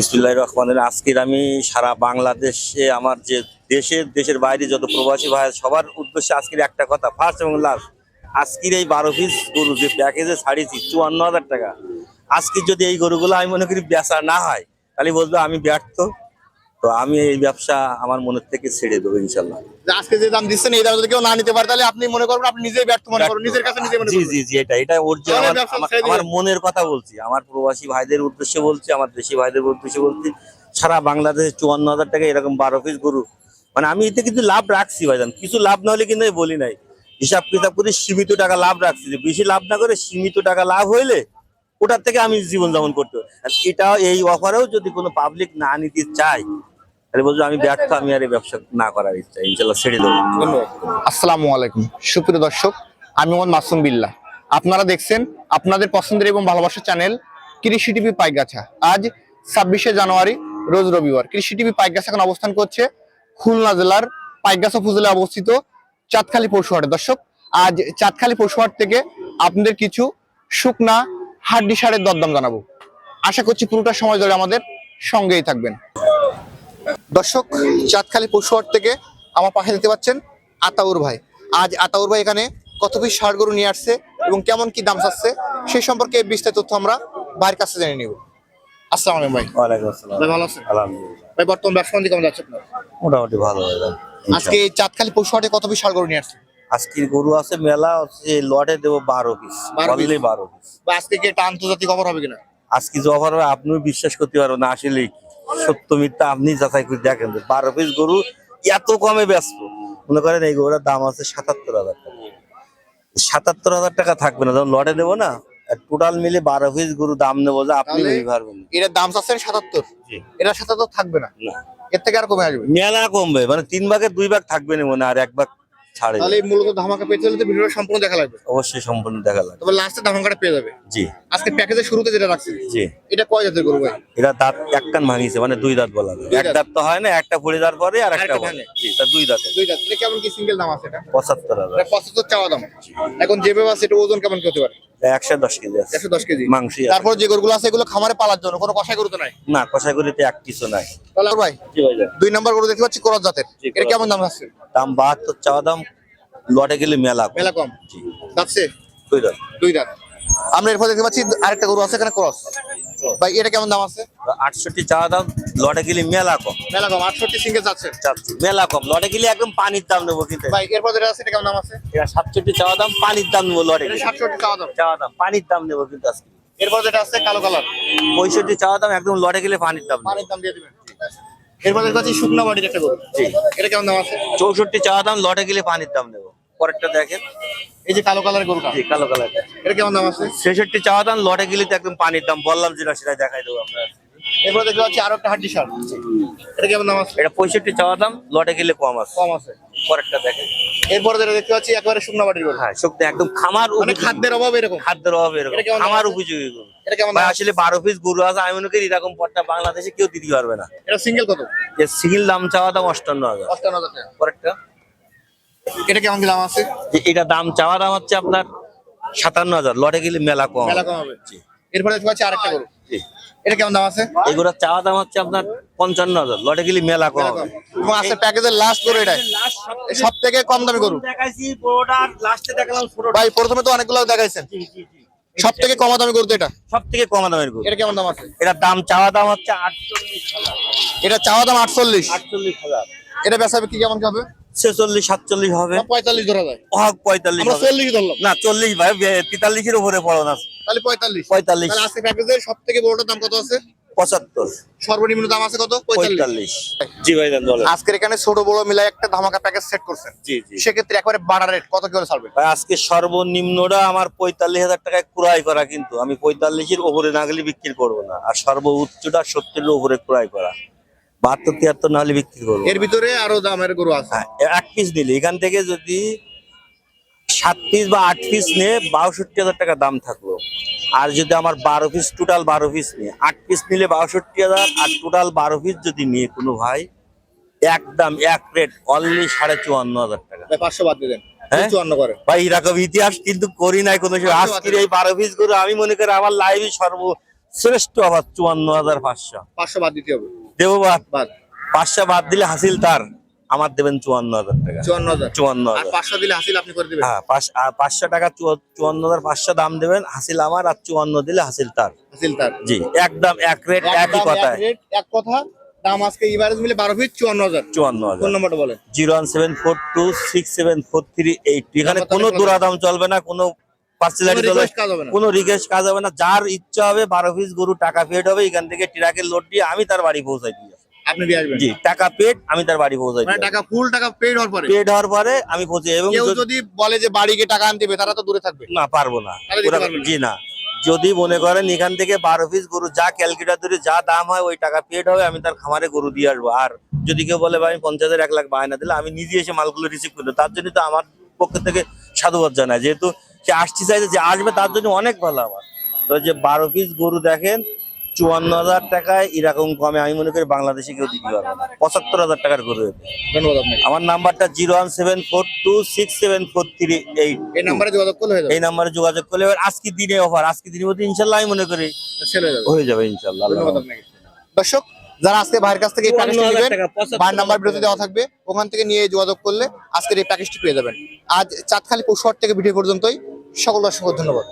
বিসমুল্লাহ আজকের আমি সারা বাংলাদেশে আমার যে দেশের দেশের বাইরে যত প্রবাসী ভাই সবার উদ্দেশ্যে আজকের একটা কথা ফার্স্ট এবং লাস্ট আজকের এই বারো পিস গরু যে প্যাকেজে ছাড়িয়েছি, চুয়ান্ন হাজার টাকা। আজকে যদি এই গরুগুলো আমি মনে করি বেচা না হয়, তাহলে বলব আমি ব্যর্থ। তো আমি এই ব্যবসা আমার মনের থেকে ছেড়ে দেবো ইনশাল্লাহ। আজকে যে দাম দিচ্ছেন এই দাম যদি কেউ না নিতে পারে তাহলে আপনি মনে করবেন আপনি নিজেই ব্যর্থ মনে করুন নিজের কাছে নিজে মনে জি জি জি এটা এটা ওর যে আমার মনের কথা বলছি আমার প্রবাসী ভাইদের উদ্দেশ্যে বলছি আমার দেশি ভাইদের উদ্দেশ্যে বলছি সারা বাংলাদেশে চুয়ান্ন হাজার টাকা এরকম বারো পিস গরু। মানে আমি এতে কিন্তু লাভ রাখছি ভাইজান কিছু লাভ না হলে কিন্তু আমি বলি নাই। হিসাব কিতাব করে সীমিত টাকা লাভ রাখছি যে বেশি লাভ না করে সীমিত টাকা লাভ হইলে ওটার থেকে আমি জীবন যাপন করতে এটা এই অফারেও যদি কোনো পাবলিক না নিতে চায় আমি ব্যর্থ মাসুম বিল্লাহ আপনারা দেখছেন আপনাদের পছন্দের এবং ভালোবাসার চ্যানেল কৃষি টিভি পাইগাছা। আজ ছাব্বিশে জানুয়ারি, রোজ রবিবার। কৃষি টিভি পাইগাছা এখন অবস্থান করছে খুলনা জেলার পাইগাছা উপজেলায় অবস্থিত চাঁদখালি পশুহাটে। দর্শক, আজ চাঁদখালি পশুহাট থেকে আপনাদের কিছু শুকনা হাড্ডি সারের দরদাম জানাব। আশা করছি পুরোটা সময় ধরে আমাদের সঙ্গেই থাকবেন। দর্শক চাঁদখালি পশুহাট থেকে আমার পাশে দেখতে পাচ্ছেন আতাউর ভাই। আজ আতাউর ভাই এখানে কত পিস ষাড় গরু নিয়ে আসছে এবং কেমন কি দাম চাচ্ছে সেই সম্পর্কে বিস্তারিত তথ্য আমরা ভাইয়ের কাছে জেনে নিব। আসসালামু আলাইকুম ভাই। ওয়ালাইকুম আসসালাম। ভাই ভালো আছেন? আলহামদুলিল্লাহ। ভাই বর্তমান ব্যবসা বাণিজ্য কেমন যাচ্ছে আপনার? মোটামুটি ভালো আজকে এই চাঁদখালি পশুহাটে কত পিস গরু নিয়ে আসছে? আজকের গরু আছে মেলা হচ্ছে লটে দেবো বারো পিস। 12 piece? বললে বারো পিস। আজকে কি একটা আন্তর্জাতিক হবে কিনা? আজকে যে অফার হবে আপনিও বিশ্বাস করতে পারবেন না আসলে সত্য মিথ্যা আপনি যাচাই করে দেখেন যে বারো পিস গরু এত কমে ব্যস্ত মনে করেন এই গরুটার দাম আছে সাতাত্তর হাজার টাকা। সাতাত্তর হাজার টাকা থাকবে না যখন লটে দেবো না টোটাল মিলে বারো পিস গরু দাম নেব যে আপনি বুঝতে পারবেন না। এটার দাম চাচ্ছেন সাতাত্তর। এটা সাতাত্তর থাকবে না। এর থেকে আর কমে আসবে মেলা কমবে মানে তিন ভাগের দুই ভাগ থাকবে না মনে হয়, আর এক ভাগ ছাড়ে তাহলে মূলত ধামাকা পেতে হলে তো ভিডিওটা সম্পূর্ণ দেখা লাগবে। অবশ্যই সম্পূর্ণ দেখা লাগবে। তবে লাস্টে ধামাকাটা পেয়ে যাবে। জি। আজকে প্যাকেজের শুরুতে যেটা রাখছি জি। এটা কয় জাতের গরু ভাই? এটা দাঁত এক কান ভাঙিয়েছে মানে দুই দাঁত বলা যায়। এক দাঁত। তো হয় না একটা পড়ে যাওয়ার পরে আর একটা। ভাঙে। জি তা দুই দাঁতে দুই দাঁত। এটা কেমন কি সিঙ্গেল দাম আছে এটা? পঁচাত্তর হাজার। এটা পঁচাত্তর চাওয়া দাম। এখন যেভাবে আছে এটা ওজন কেমন করতে পারে? একশো দশ কেজি আছে। একশো দশ কেজি। মাংস তারপর যে গরুগুলো আছে এগুলো খামারে পালার জন্য কোনো কষাই গরু তো নাই? না কষাই গরুতে এক কিছু নাই। তাহলে ভাই দুই নম্বর গরু দেখতে পাচ্ছি করজ জাতের। কেমন দাম আছে দাম বাহাত্তর চাওয়া দাম লটে গেলে মেলা মেলা কম। যাচ্ছে? দুই আমরা এরপর দেখতে পাচ্ছি আরেকটা গরু আছে এখানে ক্রস। ভাই এটা কেমন দাম আছে? আটষট্টি চাওয়া দাম লটে গেলে মেলা কম। মেলা কম আটষট্টি সিঙ্গেল যাচ্ছে। মেলা কম। লটে গেলে একদম পানির দাম নেব কিন্তু। ভাই এরপর যেটা আছে এটা কেমন দাম আছে? এটা সাতষট্টি চাওয়া দাম পানির দাম নেব লটে গেলে। সাতষট্টি চাওয়া দাম। চাওয়া দাম পানির দাম নেব কিন্তু আজকে। এরপর যেটা আছে কালো কালার। পঁয়ষট্টি চাওয়া দাম একদম লটে গেলে পানির দাম পানির দাম দিয়ে দিবেন। এরপর পাচ্ছি শুকনো বাড়ির একটা গরু। জি। এটা কেমন দাম আছে? চৌষট্টি চাওয়া দাম লটে গেলে পানির দাম নেব। পরেরটা দেখেন। এই যে কালো কালার গরুটা। জি কালো কালার। এটা কেমন দাম আছে? ছেষট্টি চাওয়া দাম লটে গেলে তো একদম পানির দাম। বললাম যেটা সেটা দেখাই দেবো আমরা এরপর দেখতে পাচ্ছি আরও একটা হাড্ডি সার। এটা কেমন দাম আছে? এটা পঁয়ষট্টি চাওয়া দাম লটে গেলে কম আছে। কম আছে। পরেরটা দেখেন। এরপর যেটা দেখতে পাচ্ছি একেবারে শুকনো বাড়ির গরু। হ্যাঁ শক্তি একদম খামার মানে খাদ্যের অভাব এরকম। খাদ্যের অভাবে এরকম। খামার উপযোগী গরু। এটা কেমন ভাই আসলে বারো পিস গরু আছে আমি মনে করি এরকম পট্টা বাংলাদেশে কেউ দিতে পারবে না। এটা সিঙ্গেল কত? যে সিঙ্গেল দাম চাওয়া দাম অষ্টান্ন হাজার। অষ্টান্ন হাজার টাকা। পরেরটা? এটা কেমন দাম আছে? যে এটা দাম চাওয়া দাম হচ্ছে আপনার সাতান্ন হাজার লটে গেলে মেলা কম মেলা কম হবে। এরপরে দেখতে পাচ্ছি আরেকটা গরু। এটা কেমন দাম আছে? এগুলোর চাওয়া দাম হচ্ছে আপনার পঞ্চান্ন হাজার। লটে গেলে মেলা কম। এবং আছে প্যাকেজের লাস্ট গরু এটাই। সব থেকে কম দামি গরু। দেখাইছি পুরোটার লাস্টে দেখালাম ভাই প্রথমে তো অনেকগুলো দেখাইছেন। সব থেকে কম দামি গরু তো এটা? সব থেকে কম দামের গরু। এটা কেমন দাম আছে? এটার দাম চাওয়া দাম হচ্ছে আটচল্লিশ এটা চাওয়া দাম আটচল্লিশ। আটচল্লিশ হাজার। এটা কি কেমন কি হবে? ছেচল্লিশ সাতচল্লিশ হবে। পঁয়তাল্লিশ ধরা যায়। পঁয়তাল্লিশ চল্লিশ ধরলাম। না চল্লিশ ভাই তেতাল্লিশের উপরে পড়ো না তাহলে পঁয়তাল্লিশ। পঁয়তাল্লিশ। তাহলে আজকে প্যাকেজের সব থেকে বড়টার দাম কত আছে? পঁচাত্তর। সর্বনিম্ন দাম আছে কত? পঁয়তাল্লিশ। জি ভাই আজকের এখানে ছোট বড় মিলাই একটা ধামাকা প্যাকেজ সেট করছেন। জি জি। সেক্ষেত্রে একবারে বাড়া রেট কত করে ছাড়বে? ভাই আজকে সর্বনিম্নটা আমার পঁয়তাল্লিশ হাজার টাকায় ক্রয় করা কিন্তু। আমি পঁয়তাল্লিশের উপরে না গেলে বিক্রি করব না। আর সর্বোচ্চটা সত্তরের উপরে ক্রয় করা। বাহাত্তর তিয়াত্তর না হলে বিক্রি করব এর ভিতরে আরও দামের গরু আছে। হ্যাঁ এক পিস নিলে। এখান থেকে যদি সাত পিস বা আট পিস নিয়ে বাষট্টি হাজার টাকা দাম থাকল। আর যদি আমার বারো পিস টোটাল বারো পিস নিয়ে আট পিস নিলে বাষট্টি হাজার আর টোটাল বারো পিস যদি নিয়ে কোনো ভাই একদম এক রেট অনলি সাড়ে চুয়ান্ন হাজার টাকা। পাঁচশো বাদ দিয়ে দেন। হ্যাঁ? ভাই এরকম ইতিহাস কিন্তু করি নাই কোনো আজকের এই বারো পিস আমি মনে করি আমার লাইভে সর্ব শ্রেষ্ঠ অফার চুয়ান্ন হাজার পাঁচশো। পাঁচশো বাদ দিতে হবে। দেবো বাদ। বাদ। পাঁচশো বাদ দিলে হাসিল তার। আমার দেবেন চুয়ান্ন হাজার টাকা। চুয়ান্ন হাজার। চুয়ান্ন হাজার। পাঁচশো দিলে হাসিল আপনি করে দিবেন? হ্যাঁ আর পাঁচশো টাকা চুয়ান্ন হাজার পাঁচশো দাম দেবেন হাসিল আমার আর চুয়ান্ন দিলে হাসিল তার। হাসিল তার। জি একদম এক রেট একই একদম এক কথা। দাম আজকে এভারেজ মিলে বারো ফিট চুয়ান্ন হাজার। চুয়ান্ন ফোন হাজার বলেন। Zero one seven four two six seven four three eight. এখানে কোনো দূরাদাম চলবে না কোনো কোনো কাজ হবে না। কোনো রিকোয়েস্ট কাজ হবে না। যার ইচ্ছা হবে বারো পিস গরু টাকা পেড হবে এখান থেকে ট্রাকের লোড দিয়ে আমি তার বাড়ি পৌঁছাই আসব। আপনি দিয়ে আসবেন। জি টাকা পেড আমি তার বাড়ি পৌঁছাই মানে টাকা ফুল টাকা পেড হওয়ার পরে? পেড হওয়ার পরে আমি পৌঁছে এবং কেউ যদি- যদি বলে যে বাড়ি গিয়ে টাকা আনতে হবে তারা তো দূরে থাকবে। না পারব না। তাহলে দিতে ওরা- পারবেন না? জি না। যদি মনে করেন এখান থেকে বারো পিস গরু যা ক্যালকুলেটার ধরে যা দাম হয় ওই টাকা পেড হবে আমি তার খামারে গরু দিয়ে আসব। আর যদি কেউ বলে ভাই আমি পঞ্চাশ হাজার এক লাখ বায়না দিলে আমি নিজে এসে মালগুলো রিসিভ করব তার জন্য তো আমার পক্ষ থেকে সাধুবাদ জানায়। যেহেতু সে আসতে চাইছে যে আসবে তার জন্য অনেক ভালো আমার। তো যে বারো পিস গরু দেখেন চুয়ান্ন হাজার টাকায় এরকম কমে আমি মনে করি বাংলাদেশে কেউ দিতে পারবে না। পঁচাত্তর হাজার টাকার গরু হবে ধন্যবাদ আপনাকে। আমার নাম্বারটা zero one seven four two six seven four three eight. এই নাম্বারে যোগাযোগ করলে হয়ে যাবে। এই নাম্বারে যোগাযোগ করলে এবার আজকে দিনে অফার আজকে দিনের মধ্যে ইনশাল্লাহ আমি মনে করি হয়ে যাবে। ইনশাল্লাহ। দর্শক যারা আজকে ভাইয়ের কাছ থেকে এই প্যাকেজটি 54,000 নেবেন টাকা, 75,000 ভাইয়ের নাম্বার বিরতি দেওয়া থাকবে। ওখান থেকে নিয়ে যোগাযোগ করলে আজকের এই প্যাকেজটি পেয়ে যাবেন। আজ চাঁদখালি পৌষহাট থেকে ভিডিও পর্যন্তই। সকল দর্শক ধন্যবাদ।